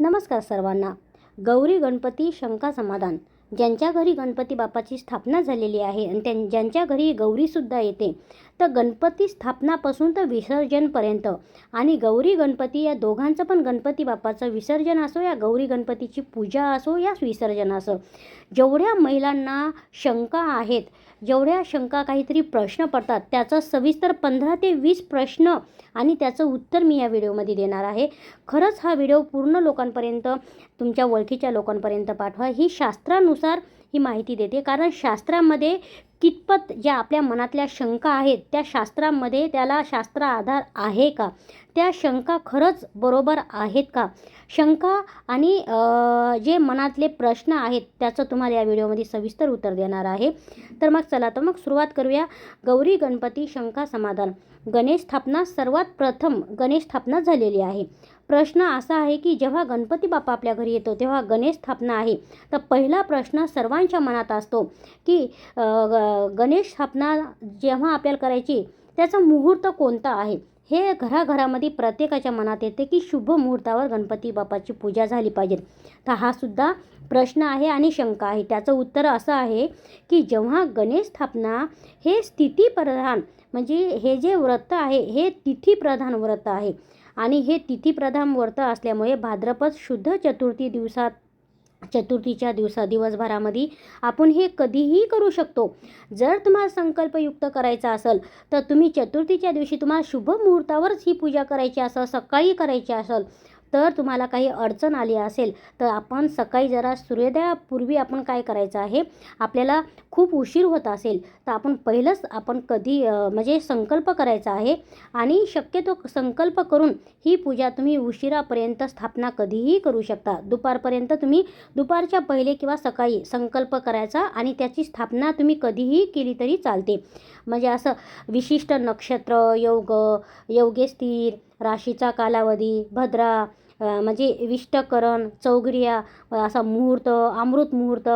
नमस्कार सर्वांना. गौरी गणपती शंका समाधान. ज्यांच्या घरी गणपती बापाची स्थापना झालेली आहे आणि त्यां ज्यांच्या घरी गौरीसुद्धा येते तर गणपती स्थापनापासून तर विसर्जनपर्यंत. आणि गौरी गणपती या दोघांचं पण गणपती बाप्पाचं विसर्जन असो या गौरी गणपतीची पूजा असो या विसर्जन असो. जेवढ्या महिलांना शंका आहेत जेवढ्या शंका काहीतरी प्रश्न पडतात त्याचा सविस्तर पंधरा ते वीस प्रश्न आणि त्याचं उत्तर मी या व्हिडिओमध्ये देणार आहे. खरंच हा व्हिडिओ पूर्ण लोकांपर्यंत तुमच्या ओळखीच्या लोकांपर्यंत पाठवा. ही शास्त्रानुसार ही माहिती देते कारण शास्त्रामध्ये कितपत ज्या आपल्या मनातल्या शंका आहेत त्या शास्त्रामध्ये त्याला शास्त्र आधार आहे का? त्या शंका खरंच बरोबर आहेत का? शंका आणि जे मनातले प्रश्न आहेत त्याचं तुम्हाला या व्हिडिओमध्ये सविस्तर उत्तर देणार आहे. तर मग चला तर मग सुरुवात करूया. गौरी गणपती शंका समाधान. गणेश स्थापना सर्वात प्रथम गणेश स्थापना झालेली आहे. प्रश्न असा आहे की जेव्हा गणपती बाप्पा आपल्या घरी येतो तेव्हा गणेश स्थापना आहे. तर पहिला प्रश्न सर्वांच्या मनात असतो की ग- गणेश स्थापना जेव्हा आपल्याला करायची त्याचा मुहूर्त कोणता आहे? हे घराघरामध्ये प्रत्येकाच्या मनात येते की शुभ मुहूर्तावर गणपती बाप्पाची पूजा झाली पाहिजे. तर हा सुद्धा प्रश्न आहे आणि शंका आहे. त्याचं उत्तर असं आहे की जेव्हा गणेश स्थापना हे स्थितीप्रधान म्हणजे हे जे व्रत आहे हे तिथीप्रधान व्रत आहे. आणि हे तिथीप्रधान व्रत असल्यामुळे भाद्रपद शुद्ध चतुर्थी दिवसात चतुर्थीच्या दिवसा दिवसभरामध्ये आपण हे कधीही करू शकतो. जर तुम्हाला संकल्पयुक्त करायचा असेल तर तुम्ही चतुर्थीच्या दिवशी तुम्हाला शुभ मुहूर्तावरच ही पूजा करायची असेल सकाळी करायची असेल तर तुम्हाला काही अडचण आली असेल तर आपण सकाळी जरा सूर्योदयापूर्वी आपण काय करायचं आहे? आपल्याला खूप उशीर होत असेल तर आपण पहिलंच आपण कधी म्हणजे संकल्प करायचा आहे. आणि शक्यतो संकल्प करून ही पूजा तुम्ही उशिरापर्यंत स्थापना कधीही करू शकता. दुपारपर्यंत तुम्ही दुपारच्या पहिले किंवा सकाळी संकल्प करायचा आणि त्याची स्थापना तुम्ही कधीही केली तरी चालते. म्हणजे असं विशिष्ट नक्षत्र योग योगे स्थिर राशीचा कालावधी भद्रा म्हणजे विष्टकरण चौगरिया असा मुहूर्त अमृत मुहूर्त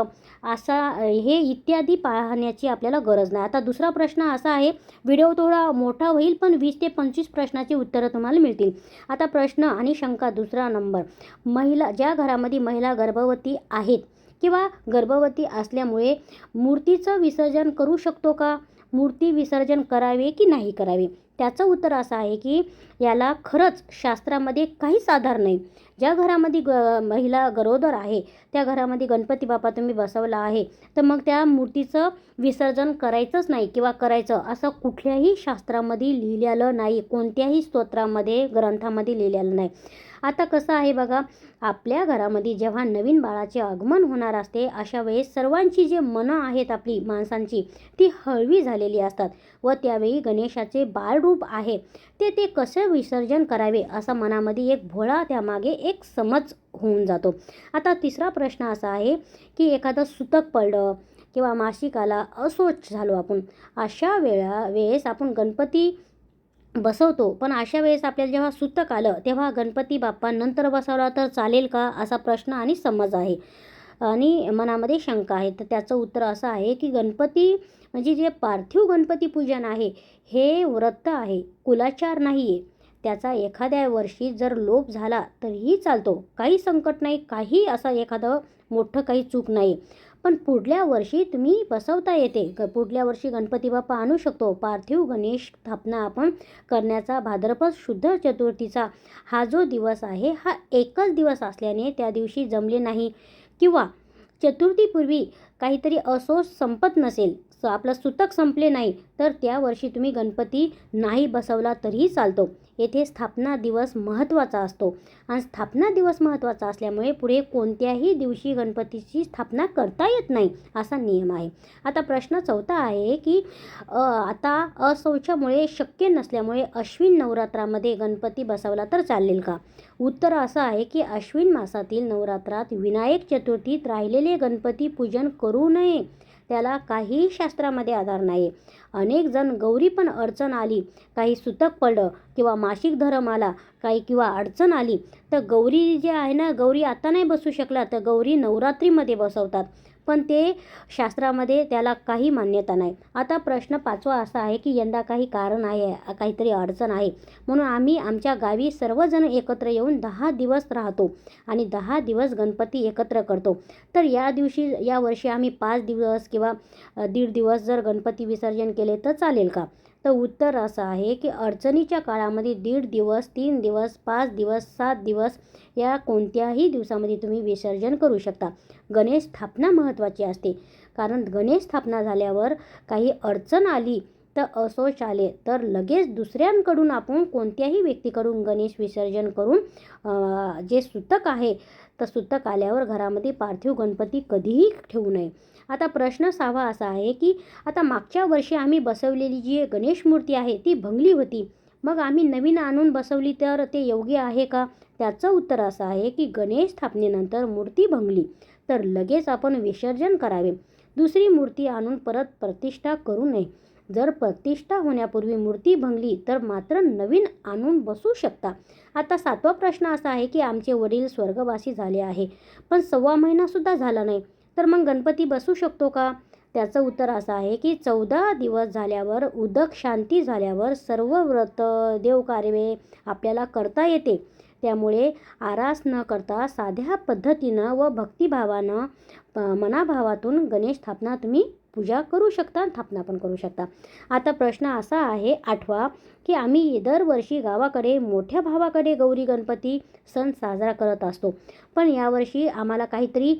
असा हे इत्यादी पाहण्याची आपल्याला गरज नाही. आता दुसरा प्रश्न असा आहे व्हिडिओ थोडा मोठा होईल पण वीस ते पंचवीस प्रश्नाची उत्तरं तुम्हाला मिळतील. आता प्रश्न आणि शंका दुसरा नंबर. महिला ज्या घरामध्ये महिला गर्भवती आहेत किंवा गर्भवती असल्यामुळे मूर्तीचं विसर्जन करू शकतो का? मूर्ती विसर्जन करावे की नाही करावे? त्याचं उत्तर असं आहे की याला खरंच शास्त्रामध्ये काहीच आधार नाही. ज्या घरामध्ये ग महिला गरोदर आहे त्या घरामध्ये गणपती बाप्पा तुम्ही बसवला आहे तर मग त्या मूर्तीचं विसर्जन करायचंच नाही किंवा करायचं असं कुठल्याही शास्त्रामध्ये लिहिलेलं नाही कोणत्याही स्तोत्रामध्ये ग्रंथामध्ये लिहिलेलं नाही. आता कसं आहे बघा आपल्या घरामध्ये जेव्हा नवीन बाळाचे आगमन होणार असते अशा वेळेस सर्वांची जे मनं आहेत आपली माणसांची ती हळवी झालेली असतात व त्यावेळी गणेशाचे बाळरूप आहे. ते ते कसे विसर्जन करावे असा मनामध्ये एक भोळा त्यामागे एक समज होऊन जातो. आता तिसरा प्रश्न असा आहे की एखादं सुतक पडलं किंवा मासिक आला असोच झालो आपण अशा वेळा वेळेस आपण गणपती बसवतो पण अशा वेळेस आपल्याला जेव्हा सुतक आलं तेव्हा गणपती बाप्पा नंतर बसवला तर चालेल का? असा प्रश्न आणि समज आहे. आणि मनामध्ये शंका आहे. तर त्याचं उत्तर असं आहे की गणपती म्हणजे जे पार्थिव गणपती पूजन आहे हे व्रत आहे. कुलाचार नाही आहे त्याचा एखाद्या वर्षी जर लोप झाला तरीही चालतो. काही संकट नाही काही असं एखादं मोठं काही चूक नाही. पण पुढल्या वर्षी तुम्ही बसवता येते. ग पुढल्या वर्षी गणपती बाप्पा आणू शकतो. पार्थिव गणेश स्थापना आपण करण्याचा भाद्रपद शुद्ध चतुर्थीचा हा जो दिवस आहे हा एकच दिवस असल्याने त्या दिवशी जमले नाही. किंवा चतुर्थीपूर्वी काहीतरी असो संपत नसेल आपलं सुतक संपले नाही तर त्या वर्षी तुम्ही गणपती नाही बसवला तरीही चालतो. येथे स्थापना दिवस महत्त्वाचा असतो. आणि स्थापना दिवस महत्त्वाचा असल्यामुळे पुढे कोणत्याही दिवशी गणपतीची स्थापना करता येत नाही असा नियम आहे. आता प्रश्न चौथा आहे की आता अशौचामुळे शक्य नसल्यामुळे अश्विन नवरात्रामध्ये गणपती बसवला तर चालेल का? उत्तर असं आहे की अश्विन मासातील नवरात्रात विनायक चतुर्थीत राहिलेले गणपती पूजन करू नये. त्याला काही शास्त्रामध्ये आधार नाही अनेक जण गौरी पण अडचण आली काही सुतक पडलं किंवा मासिक धर्म आला काही किंवा अडचण आली. तर गौरी जे आहे ना गौरी आता नाही बसू शकला तर गौरी नवरात्रीमध्ये बसवतात. पण ते शास्त्रामध्ये त्याला काही मान्यता नाही. आता प्रश्न पाचवा असा आहे की यंदा काही कारण आहे काहीतरी अडचण आहे. म्हणून आम्ही आमच्या गावी सर्वजण एकत्र येऊन दहा दिवस राहतो आणि दहा दिवस गणपती एकत्र करतो. तर या दिवशी या वर्षी आम्ही पाच दिवस किंवा दीड दिवस जर गणपती विसर्जन केले तर चालेल का? तर उत्तर असं आहे की अडचणीच्या काळामध्ये दीड दिवस तीन दिवस पाच दिवस सात दिवस या कोणत्याही दिवसामध्ये तुम्ही विसर्जन करू शकता. गणेश स्थापना महत्त्वाची असते. कारण गणेश स्थापना झाल्यावर काही अडचण आली तर असोच आले. तर लगेच दुसऱ्यांकडून आपण कोणत्याही व्यक्तीकडून गणेश विसर्जन करून जे सुतक आहे तर सुतक आल्यावर घरामध्ये पार्थिव गणपती कधीही ठेवू नये. आता प्रश्न सहावा असा आहे की आता मागच्या वर्षी आम्ही बसवलेली जी गणेश मूर्ती आहे ती भंगली होती. मग आम्ही नवीन आणून बसवली तर ते योग्य आहे का? त्याचं उत्तर असं आहे की गणेश स्थापनेनंतर मूर्ती भंगली तर लगेच आपण विसर्जन करावे. दुसरी मूर्ती आणून परत प्रतिष्ठा करू नये. जर प्रतिष्ठा होण्यापूर्वी मूर्ती भंगली तर मात्र नवीन आणून बसू शकता. आता सातवा प्रश्न असा आहे की आमचे वडील स्वर्गवासी झाले आहे पण सव्वा महिनासुद्धा झाला नाही तर मग गणपती बसू शकतो का? त्याचं उत्तर असं आहे की चौदा दिवस झाल्यावर उदक शांती झाल्यावर सर्व व्रत देवकार्ये आपल्याला करता येते. त्यामुळे आरास न करता साध्या पद्धतीनं व भक्तिभावानं प- मनाभावातून गणेश स्थापना तुम्ही पूजा करू शकता स्थापना पण करू शकता. आता प्रश्न असा आहे आठवा की आम्ही दरवर्षी गावाकडे मोठ्या भावाकडे गौरी गणपती सण साजरा करत असतो. पण यावर्षी आम्हाला काहीतरी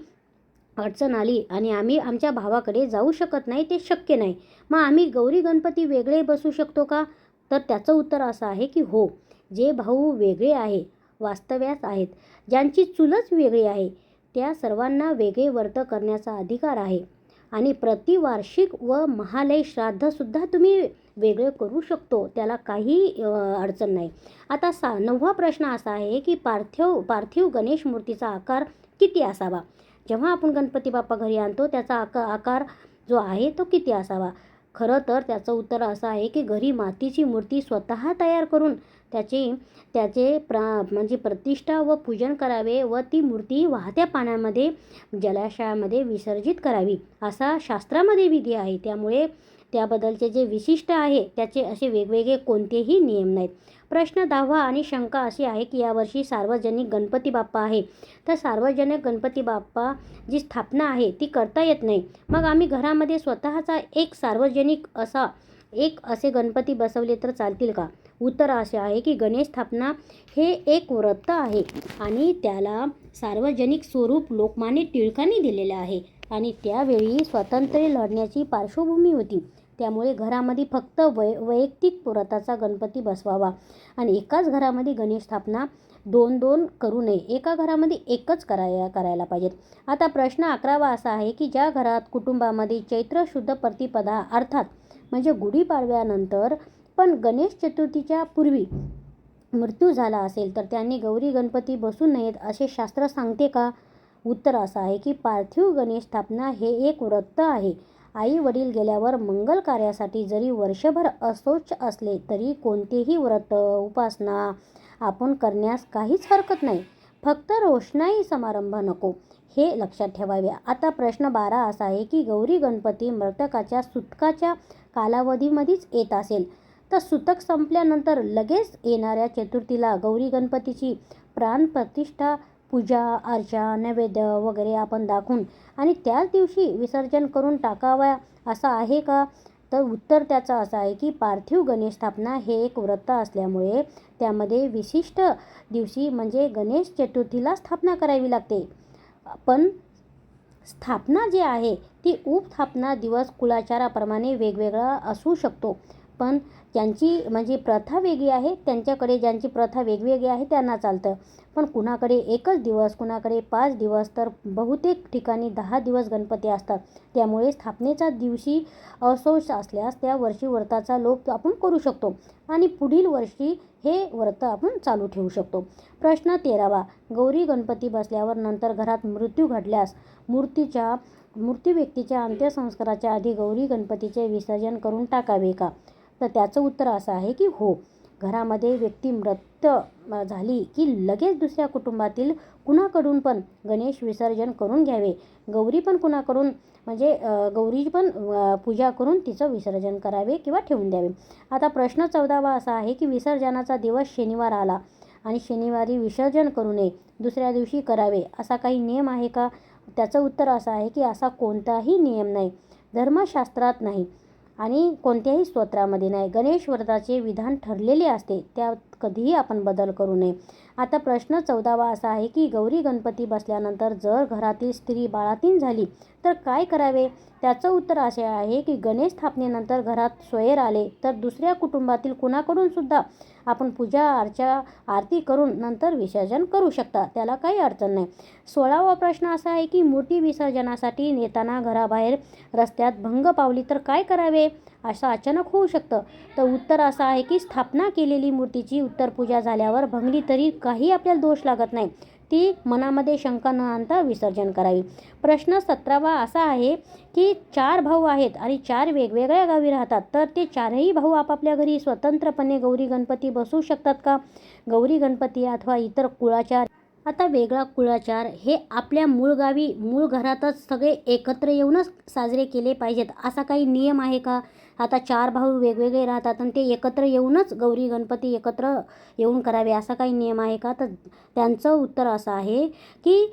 अडचण आली आणि आम्ही आमच्या भावाकडे जाऊ शकत नाही ते शक्य नाही. मग आम्ही गौरी गणपती वेगळे बसू शकतो का? तर त्याचं उत्तर असं आहे की हो. जे भाऊ वेगळे आहे वास्तव्यास आहेत. ज्यांची चुलच वेगळी आहे त्या सर्वांना वेगळे वर्त करण्याचा अधिकार आहे. आणि प्रतिवार्षिक व महालय श्राद्धसुद्धा तुम्ही वेगळे करू शकतो त्याला काही अडचण नाही. आता सा नववा प्रश्न असा आहे की पार्थिव पार्थिव गणेश मूर्तीचा आकार किती असावा? जेव्हा आपण गणपती बाप्पा घरी आणतो त्याचा आका आकार जो आहे तो किती असावा? खरं तर त्याचं उत्तर असं आहे की घरी मातीची मूर्ती स्वतः तयार करून त्याची त्याचे प्रा म्हणजे प्रतिष्ठा व पूजन करावे व ती मूर्ती वाहत्या पाण्यामध्ये जलाशयामध्ये विसर्जित करावी असा शास्त्रामध्ये विधी आहे. त्यामुळे त्याबद्दलचे जे विशिष्ट आहे त्याचे असे वेगवेगळे कोणतेही नियम नाहीत. प्रश्न दहावा आणि शंका अशी आहे की यावर्षी सार्वजनिक गणपती बाप्पा आहे. तर सार्वजनिक गणपती बाप्पा जी स्थापना आहे ती करता येत नाही. मग आम्ही घरामध्ये स्वतःचा एक सार्वजनिक असा एक असे गणपती बसवले तर चालतील का? उत्तर असे आहे की गणेश स्थापना हे एक व्रत आहे आणि त्याला सार्वजनिक स्वरूप लोकमान्य टिळकांनी दिलेलं आहे आणि त्यावेळी स्वातंत्र्य लढण्याची पार्श्वभूमी होती. त्यामुळे घरामध्ये फक्त वै वैयक्तिक पुरताचा गणपती बसवावा. आणि एकाच घरामध्ये गणेश स्थापना दोन दोन करू नये. एका घरामध्ये एकच कराया करायला पाहिजेत. आता प्रश्न अकरावा असा आहे की ज्या घरात कुटुंबामध्ये चैत्र शुद्ध प्रतिपदा अर्थात म्हणजे गुढीपाडव्यानंतर पण गणेश चतुर्थीच्या पूर्वी मृत्यू झाला असेल तर त्यांनी गौरी गणपती बसू नयेत असे शास्त्र सांगते का? उत्तर असं आहे की पार्थिव गणेश स्थापना हे एक व्रत आहे. आई वडील गेल्यावर मंगल कार्यासाठी जरी वर्षभर असोच असले तरी कोणतेही व्रत उपासना आपण करण्यास काहीच हरकत नाही. फक्त रोषणाई समारंभ नको हे लक्षात ठेवावे. आता प्रश्न बारा असा आहे की गौरी गणपती मृतकाच्या सुतकाच्या कालावधीमध्येच येत असेल तर सुतक संपल्यानंतर लगेच येणाऱ्या चतुर्थीला गौरी गणपतीची प्राणप्रतिष्ठा पूजा अर्चा नैवेद्य वगैरे आपण दाखवून आणि त्याच दिवशी विसर्जन करून टाकावा असं आहे का? तर उत्तर त्याचं असं आहे की पार्थिव गणेश स्थापना हे एक व्रत असल्यामुळे त्यामध्ये विशिष्ट दिवशी म्हणजे गणेश चतुर्थीला स्थापना करावी लागते. पण स्थापना जी आहे ती उपस्थापना दिवस कुलाचाराप्रमाणे वेगवेगळा असू शकतो. पण ज्यांची म्हणजे प्रथा वेगळी आहे त्यांच्याकडे ज्यांची प्रथा वेगवेगळी आहे त्यांना चालतं. पण कुणाकडे एकच दिवस कुणाकडे पाच दिवस तर बहुतेक ठिकाणी दहा दिवस गणपती असतात. त्यामुळे स्थापनेच्या दिवशी असोष असल्यास त्या वर्षी व्रताचा लोप आपण करू शकतो आणि पुढील वर्षी हे व्रत आपण चालू ठेवू शकतो. प्रश्न तेरावा. गौरी गणपती बसल्यावर नंतर घरात मृत्यू घडल्यास मूर्तीच्या मूर्ती व्यक्तीच्या अंत्यसंस्काराच्या आधी गौरी गणपतीचे विसर्जन करून टाकावे का? तर त्याचं उत्तर असं आहे की हो घरामध्ये व्यक्ती मृत झाली की लगेच दुसऱ्या कुटुंबातील कुणाकडून पण गणेश विसर्जन करून घ्यावे. गौरी पण कुणाकडून म्हणजे गौरी पण पूजा करून तिचं विसर्जन करावे किंवा ठेवून द्यावे. आता प्रश्न चौदावा असा आहे की विसर्जनाचा दिवस शनिवार आला आणि शनिवारी विसर्जन करू नये दुसऱ्या दिवशी करावे असा काही नियम आहे का? त्याचं उत्तर असं आहे की असा कोणताही नियम नाही. धर्मशास्त्रात नाही. आणि कोणत्याही स्तोत्रामध्ये नाही. गणेश व्रताचे विधान ठरलेले असते त्यात कधीही आपण बदल करू नये. आता प्रश्न चौदावा असा आहे की गौरी गणपती बसल्यानंतर जर घरातील स्त्री बाळातीन झाली तर काय करावे? त्याचं उत्तर असे आहे की गणेश स्थापनेनंतर घरात सोयेर आले तर दुसऱ्या कुटुंबातील कुणाकडून सुद्धा आपण पूजा अर्चा आरती करून नंतर विसर्जन करू शकता. त्याला काही अडचण नाही. सोळावा प्रश्न असा आहे की मूर्ती विसर्जनासाठी नेताना घराबाहेर रस्त्यात भंग पावली तर काय करावे? असं अचानक होऊ शकतं. तर उत्तर असं आहे की स्थापना केलेली मूर्तीची उत्तर पूजा झाल्यावर भंगली तरी काही आपल्याला दोष लागत नाही. ती मनामध्ये शंका न आणता विसर्जन करावी. प्रश्न सतरावा असा आहे की चार भाऊ आहेत आणि चार वेगवेगळ्या गावी राहतात तर ते चारही भाऊ आपापल्या घरी स्वतंत्रपणे गौरी गणपती बसू शकतात का? गौरी गणपती अथवा इतर कुळाचार. आता वेगळा कुळाचार हे आपल्या मूळ गावी मूळ घरातच सगळे एकत्र येऊनच साजरे केले पाहिजेत असा काही नियम आहे का? आता चार भाऊ वेगवेगळे राहतात आणि ते एकत्र येऊनच गौरी गणपती एकत्र येऊन करावे असा काही नियम आहे का? तर त्यांचं उत्तर असं आहे की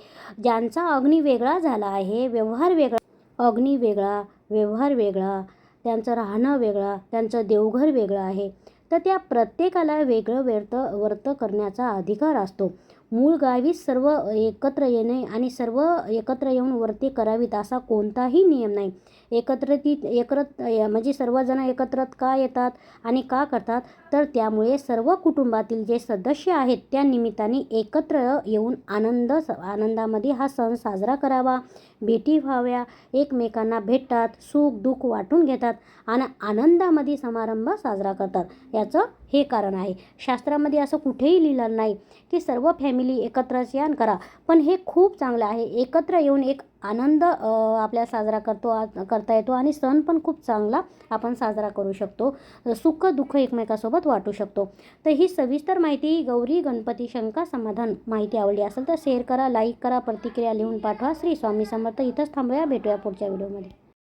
ज्यांचा अग्नी वेगळा झाला आहे व्यवहार वेगळा अग्नी वेगळा व्यवहार वेगळा त्यांचं राहणं वेगळा त्यांचं देवघर वेगळं आहे तर त्या प्रत्येकाला वेगळं व्यर्थ वर्त करण्याचा अधिकार असतो. मूळ गावीच सर्व एकत्र येणे आणि सर्व एकत्र येऊन वरती करावीत असा कोणताही नियम नाही. एकत्रित एकत्र म्हणजे सर्वजण एकत्र का येतात आणि का करतात? तर त्यामुळे सर्व कुटुंबातील जे सदस्य आहेत त्या निमित्ताने एकत्र येऊन आनंद आनंदामध्ये हा सण साजरा करावा. भेटी व्हाव्या एकमेकांना भेटतात सुख दुःख वाटून घेतात आणि आनंदामध्ये समारंभ साजरा करतात. याचं हे कारण आहे. शास्त्रामध्ये असं कुठेही लिहिलं नाही की सर्व फॅमिली एकत्रच यान करा. पण हे खूप चांगलं आहे. एकत्र येऊन एक आनंद आपल्या साजरा करतो आ- करता येतो आणि सण पण खूप चांगला आपण साजरा करू शकतो. सुख दुःख एकमेकासोबत वाटू शकतो. तर ही सविस्तर माहिती गौरी गणपती शंका समाधान माहिती आवडली असेल तर शेअर करा लाईक करा प्रतिक्रिया लिहून पाठवा. श्री स्वामी समर्थ इथंच थांबूया. भेटूया पुढच्या व्हिडिओमध्ये